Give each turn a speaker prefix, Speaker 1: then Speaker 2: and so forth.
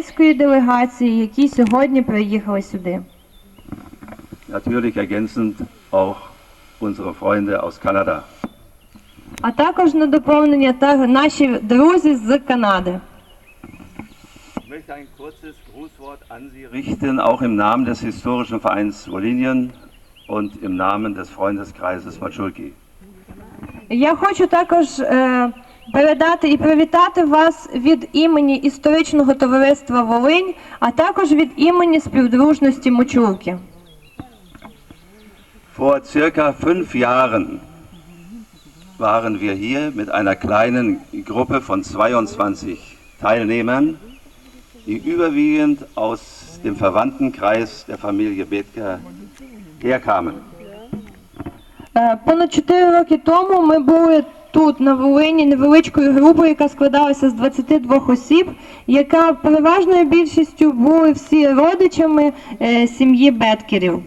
Speaker 1: єврейської делегації, які сьогодні приїхали сюди.
Speaker 2: Natürlich ergänzend auch unsere Freunde aus Kanada.
Speaker 1: А також на доповнення та наші друзі з Канади.
Speaker 2: Ich möchte ein kurzes Grußwort an Sie richten, auch im Namen des historischen Vereins Wolinien und im Namen des Freundeskreises Matschulki.
Speaker 1: Я хочу також е, передати і привітати вас від імені історичного товариства Волинь, а також від імені співдружності Мочулки.
Speaker 2: Vor circa fünf Jahren waren wir hier mit einer kleinen Gruppe von 22 Teilnehmern, die überwiegend aus dem Verwandtenkreis der Familie Bethke herkamen.
Speaker 1: Е, Понад 4 роки тому ми були тут на Волині невеличкою групою, яка складалася з 22 осіб, яка переважною більшістю були всі родичами е, сім'ї Беткерів.